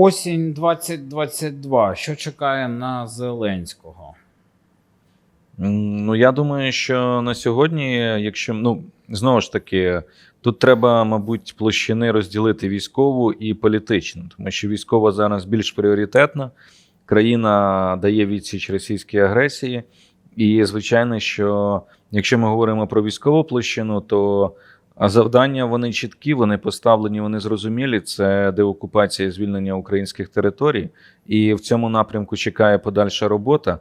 Осінь 2022. Що чекає на Зеленського? Ну, я думаю, що на сьогодні, якщо ну знову ж таки, тут треба, мабуть, площини розділити військову і політичну, тому що військова зараз більш пріоритетна. Країна дає відсіч російській агресії, і звичайно, що якщо ми говоримо про військову площину, то а завдання вони чіткі, вони поставлені, вони зрозумілі. Це деокупація і звільнення українських територій, і в цьому напрямку чекає подальша робота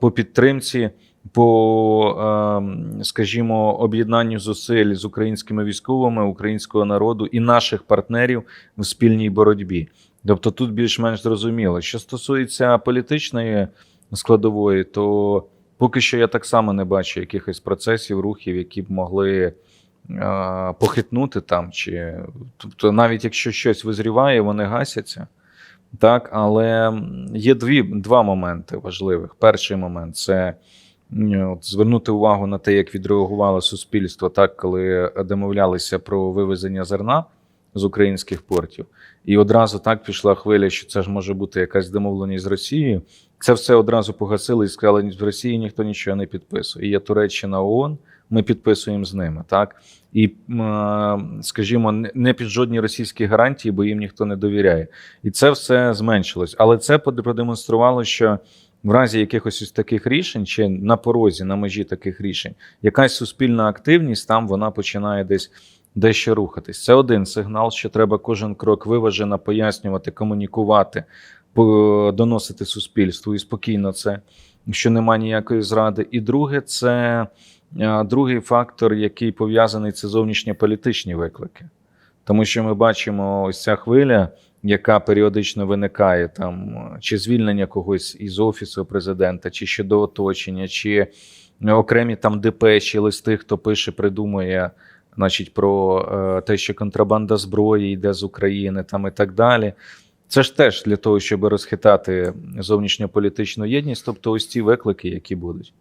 по підтримці, по, скажімо, об'єднанню зусиль з українськими військовими, українського народу і наших партнерів в спільній боротьбі. Тобто тут більш-менш зрозуміло. Що стосується політичної складової, то поки що я так само не бачу якихось процесів, рухів, які б могли похитнути там. Чи, тобто, навіть якщо щось визріває, вони гасяться. Так, але є дві, два моменти важливих. Перший момент це от, звернути увагу на те, як відреагувало суспільство, так, коли домовлялися про вивезення зерна з українських портів. І одразу так пішла хвиля, що це ж може бути якась домовленість з Росією. Це все одразу погасили і сказали, в Росії ніхто нічого не підписує. І є Туреччина ООН, ми підписуємо з ними. Так? І, скажімо, не- під жодні російські гарантії, бо їм ніхто не довіряє. І це все зменшилось. Але це продемонструвало, що в разі якихось ось таких рішень, чи на порозі, на межі таких рішень, якась суспільна активність там вона починає десь дещо рухатись. Це один сигнал, що треба кожен крок виважено пояснювати, комунікувати, доносити суспільству і спокійно це, що немає ніякої зради. І друге, це е, другий фактор, який пов'язаний це зовнішньополітичні виклики. Тому що ми бачимо ось ця хвиля, яка періодично виникає там, чи звільнення когось із офісу президента, чи щодо оточення, чи окремі там депеші, листи, хто пише, придумує, значить, про е, те, що контрабанда зброї йде з України, там і так далі. Це ж теж для того, щоб розхитати зовнішньополітичну єдність, тобто ось ці виклики, які будуть.